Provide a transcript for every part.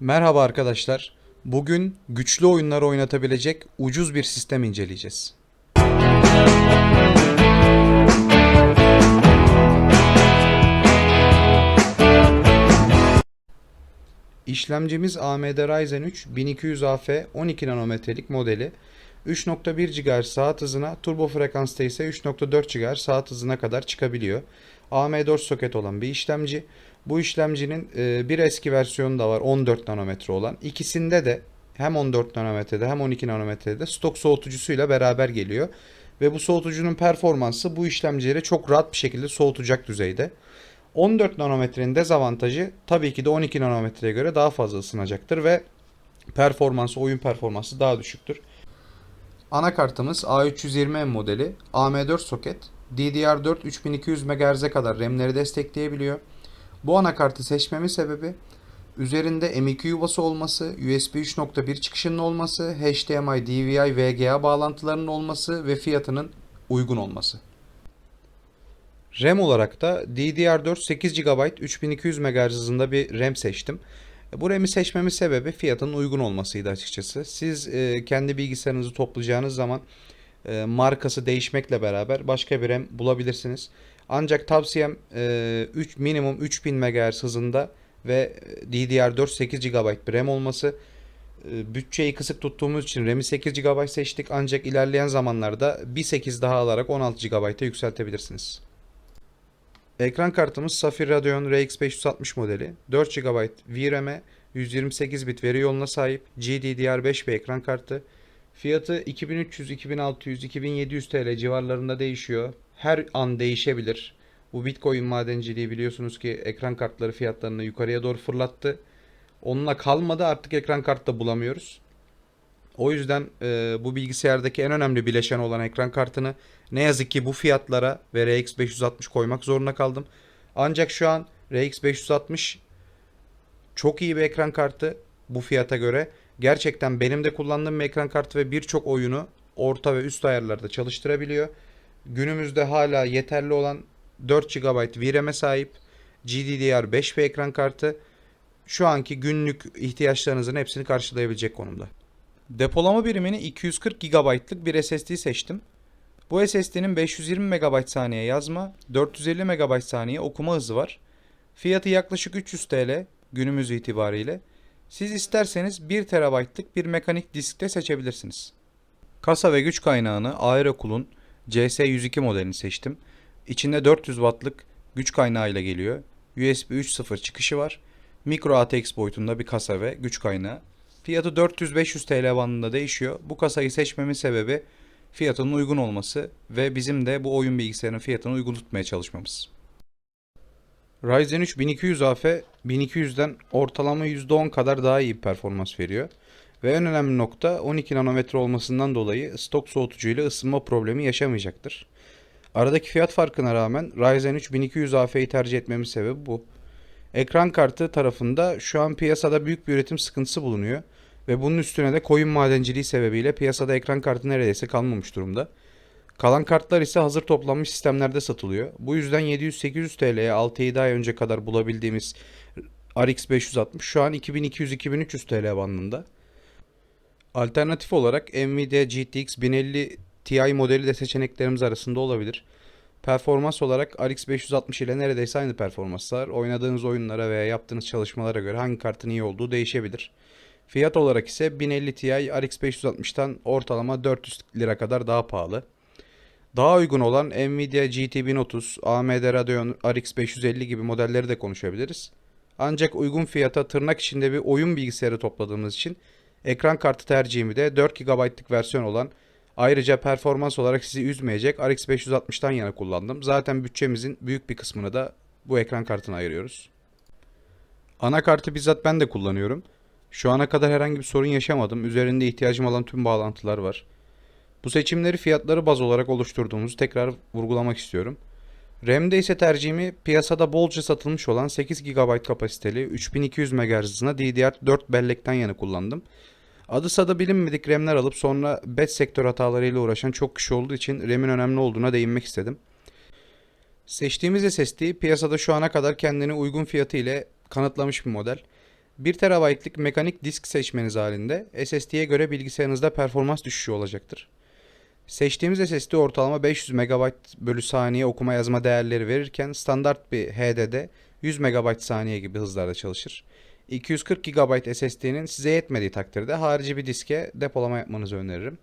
Merhaba arkadaşlar. Bugün güçlü oyunlar oynatabilecek ucuz bir sistem inceleyeceğiz. İşlemcimiz AMD Ryzen 3 1200AF 12 nanometrelik modeli 3.1 GHz saat hızına, turbo frekansta ise 3.4 GHz saat hızına kadar çıkabiliyor. AM4 soket olan bir işlemci. Bu işlemcinin e, bir eski versiyonu da var 14 nanometre olan. İkisinde de hem 14 nanometrede hem 12 nanometrede stok soğutucusuyla beraber geliyor. Ve bu soğutucunun performansı bu işlemcileri çok rahat bir şekilde soğutacak düzeyde. 14 nanometrenin dezavantajı tabii ki de 12 nanometreye göre daha fazla ısınacaktır ve performansı, oyun performansı daha düşüktür. Anakartımız A320M modeli, AM4 soket, DDR4 3200 MHz'e kadar RAM'leri destekleyebiliyor. Bu anakartı seçmemin sebebi üzerinde M.2 yuvası olması, USB 3.1 çıkışının olması, HDMI, DVI, VGA bağlantılarının olması ve fiyatının uygun olması. RAM olarak da DDR4 8 GB 3200 MHz hızında bir RAM seçtim. Bu RAM'i seçmemin sebebi fiyatının uygun olmasıydı açıkçası. Siz e, kendi bilgisayarınızı toplayacağınız zaman e, markası değişmekle beraber başka bir RAM bulabilirsiniz. Ancak tavsiyem e, 3 minimum 3000 MHz hızında ve DDR4 8 GB bir RAM olması. E, bütçeyi kısık tuttuğumuz için RAM'i 8 GB seçtik ancak ilerleyen zamanlarda bir 8 daha alarak 16 GB'a yükseltebilirsiniz. Ekran kartımız Safir Radeon RX 560 modeli. 4 GB VRAM'e 128 bit veri yoluna sahip GDDR5 bir ekran kartı. Fiyatı 2300, 2600, 2700 TL civarlarında değişiyor. Her an değişebilir. Bu Bitcoin madenciliği biliyorsunuz ki ekran kartları fiyatlarını yukarıya doğru fırlattı. Onunla kalmadı artık ekran kart da bulamıyoruz. O yüzden e, bu bilgisayardaki en önemli bileşen olan ekran kartını ne yazık ki bu fiyatlara ve RX 560 koymak zorunda kaldım. Ancak şu an RX 560 çok iyi bir ekran kartı bu fiyata göre. Gerçekten benim de kullandığım bir ekran kartı ve birçok oyunu orta ve üst ayarlarda çalıştırabiliyor. Günümüzde hala yeterli olan 4 GB VRAM'e sahip GDDR5 bir ekran kartı şu anki günlük ihtiyaçlarınızın hepsini karşılayabilecek konumda. Depolama birimini 240 GB'lık bir SSD seçtim. Bu SSD'nin 520 MB saniye yazma, 450 MB saniye okuma hızı var. Fiyatı yaklaşık 300 TL günümüz itibariyle. Siz isterseniz 1 TB'lık bir mekanik diskte seçebilirsiniz. Kasa ve güç kaynağını Aerocool'un CS102 modelini seçtim. İçinde 400 wattlık güç kaynağı ile geliyor. USB 3.0 çıkışı var. Micro ATX boyutunda bir kasa ve güç kaynağı. Fiyatı 400-500 TL bandında değişiyor. Bu kasayı seçmemin sebebi fiyatının uygun olması ve bizim de bu oyun bilgisayarının fiyatını uygun tutmaya çalışmamız. Ryzen 3 1200 AF 1200'den ortalama %10 kadar daha iyi bir performans veriyor. Ve en önemli nokta 12 nanometre olmasından dolayı stok soğutucuyla ısınma problemi yaşamayacaktır. Aradaki fiyat farkına rağmen Ryzen 3 1200 AF'yi tercih etmemin sebebi bu. Ekran kartı tarafında şu an piyasada büyük bir üretim sıkıntısı bulunuyor. Ve bunun üstüne de koyun madenciliği sebebiyle piyasada ekran kartı neredeyse kalmamış durumda. Kalan kartlar ise hazır toplanmış sistemlerde satılıyor. Bu yüzden 700-800 TL'ye 6-7 ay önce kadar bulabildiğimiz RX 560 şu an 2200-2300 TL bandında. Alternatif olarak Nvidia GTX 1050 Ti modeli de seçeneklerimiz arasında olabilir. Performans olarak RX 560 ile neredeyse aynı performanslar. Oynadığınız oyunlara veya yaptığınız çalışmalara göre hangi kartın iyi olduğu değişebilir. Fiyat olarak ise 1050 Ti RX 560'tan ortalama 400 lira kadar daha pahalı. Daha uygun olan Nvidia GT 1030, AMD Radeon RX 550 gibi modelleri de konuşabiliriz. Ancak uygun fiyata tırnak içinde bir oyun bilgisayarı topladığımız için ekran kartı tercihimi de 4 GB'lık versiyon olan ayrıca performans olarak sizi üzmeyecek RX 560'tan yana kullandım. Zaten bütçemizin büyük bir kısmını da bu ekran kartına ayırıyoruz. Anakartı bizzat ben de kullanıyorum. Şu ana kadar herhangi bir sorun yaşamadım. Üzerinde ihtiyacım olan tüm bağlantılar var. Bu seçimleri fiyatları baz olarak oluşturduğumuzu tekrar vurgulamak istiyorum. RAM'de ise tercihimi piyasada bolca satılmış olan 8 GB kapasiteli 3200 MHz hızına DDR4 bellekten yana kullandım. Adı sada bilinmedik RAM'ler alıp sonra batch sektör hatalarıyla uğraşan çok kişi olduğu için RAM'in önemli olduğuna değinmek istedim. Seçtiğimiz SSD piyasada şu ana kadar kendini uygun fiyatı ile kanıtlamış bir model. 1 TB'lık mekanik disk seçmeniz halinde SSD'ye göre bilgisayarınızda performans düşüşü olacaktır. Seçtiğimiz SSD ortalama 500 MB bölü saniye okuma yazma değerleri verirken standart bir HDD 100 MB saniye gibi hızlarda çalışır. 240 GB SSD'nin size yetmediği takdirde harici bir diske depolama yapmanızı öneririm.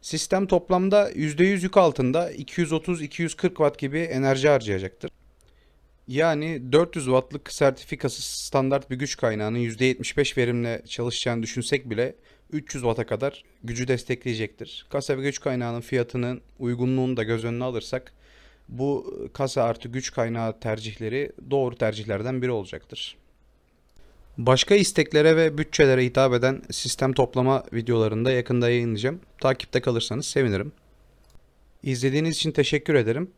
Sistem toplamda %100 yük altında 230-240 Watt gibi enerji harcayacaktır. Yani 400 wattlık sertifikasız standart bir güç kaynağının %75 verimle çalışacağını düşünsek bile 300 watt'a kadar gücü destekleyecektir. Kasa ve güç kaynağının fiyatının uygunluğunu da göz önüne alırsak bu kasa artı güç kaynağı tercihleri doğru tercihlerden biri olacaktır. Başka isteklere ve bütçelere hitap eden sistem toplama videolarını da yakında yayınlayacağım. Takipte kalırsanız sevinirim. İzlediğiniz için teşekkür ederim.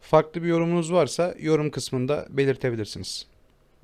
Farklı bir yorumunuz varsa yorum kısmında belirtebilirsiniz.